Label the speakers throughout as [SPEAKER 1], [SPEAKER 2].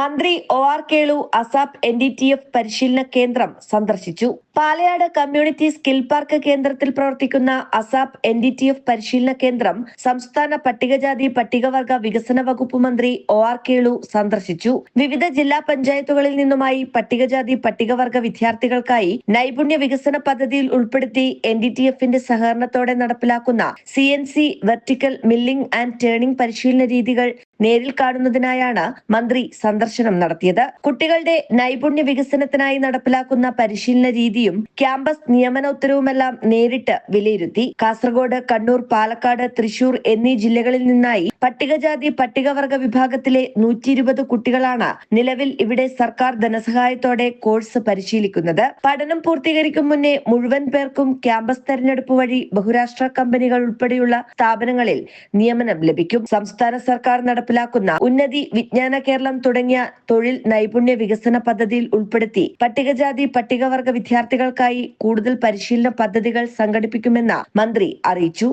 [SPEAKER 1] മന്ത്രി O R Kelu ASAP N D T F പരിശീലന കേന്ദ്രം സന്ദർശിച്ചു. പാലയാട് കമ്മ്യൂണിറ്റി സ്കിൽ പാർക്ക് കേന്ദ്രത്തിൽ പ്രവർത്തിക്കുന്ന ASAP N D T F പരിശീലന കേന്ദ്രം സംസ്ഥാന പട്ടികജാതി പട്ടികവർഗ വികസന വകുപ്പ് മന്ത്രി ഒ ആർ കേളു സന്ദർശിച്ചു. വിവിധ ജില്ലാ പഞ്ചായത്തുകളിൽ നിന്നുമായി പട്ടികജാതി പട്ടികവർഗ വിദ്യാർത്ഥികൾക്കായി നൈപുണ്യ വികസന പദ്ധതിയിൽ ഉൾപ്പെടുത്തി എൻ ഡി ടി എഫിന്റെ സഹകരണത്തോടെ നടപ്പിലാക്കുന്ന C N C vertical milling and turning പരിശീലന രീതികൾ നേരിൽ കാണുന്നതിനായാണ് മന്ത്രി സന്ദർശനം നടത്തിയത്. കുട്ടികളുടെ നൈപുണ്യ വികസനത്തിനായി നടപ്പിലാക്കുന്ന പരിശീലന രീതിയും ക്യാമ്പസ് നിയമന ഉത്തരവുമെല്ലാം നേരിട്ട് വിലയിരുത്തി. കാസർഗോഡ് കണ്ണൂർ പാലക്കാട് തൃശൂർ എന്നീ ജില്ലകളിൽ നിന്നായി പട്ടികജാതി പട്ടികവർഗ വിഭാഗത്തിലെ നൂറ്റി ഇരുപത് കുട്ടികളാണ് നിലവിൽ ഇവിടെ സർക്കാർ ധനസഹായത്തോടെ കോഴ്സ് പരിശീലിക്കുന്നത്. പഠനം പൂർത്തീകരിക്കും മുന്നേ മുഴുവൻ പേർക്കും ക്യാമ്പസ് തെരഞ്ഞെടുപ്പ് വഴി ബഹുരാഷ്ട്ര കമ്പനികൾ ഉൾപ്പെടെയുള്ള സ്ഥാപനങ്ങളിൽ നിയമനം ലഭിക്കും. സംസ്ഥാന സർക്കാർ നടപ്പിലാക്കുന്ന ഉന്നതി വിജ്ഞാന കേരളം തുടങ്ങിയ തൊഴിൽ നൈപുണ്യ വികസന പദ്ധതിയിൽ ഉൾപ്പെടുത്തി പട്ടികജാതി പട്ടികവർഗ വിദ്യാർത്ഥികൾക്കായി കൂടുതൽ പരിശീലന പദ്ധതികൾ സംഘടിപ്പിക്കുമെന്ന് മന്ത്രി അറിയിച്ചു.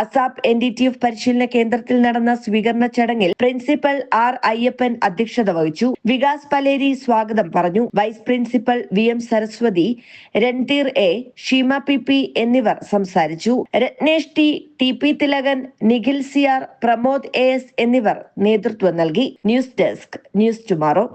[SPEAKER 1] ASAP N D T F പരിശീലന കേന്ദ്രത്തിൽ നടന്ന സ്വീകരണ ചടങ്ങിൽ പ്രിൻസിപ്പൽ ആർ അയ്യപ്പൻ അധ്യക്ഷത വഹിച്ചു. വികാസ് പലേരി സ്വാഗതം പറഞ്ഞു. Vice principal V M Saraswati Randhir A Sheema P P എന്നിവർ സംസാരിച്ചു. Ratnesh T T P Thilakan Nikhil R Pramod A S എന്നിവർ നേതൃത്വം നൽകി. News desk news tomorrow.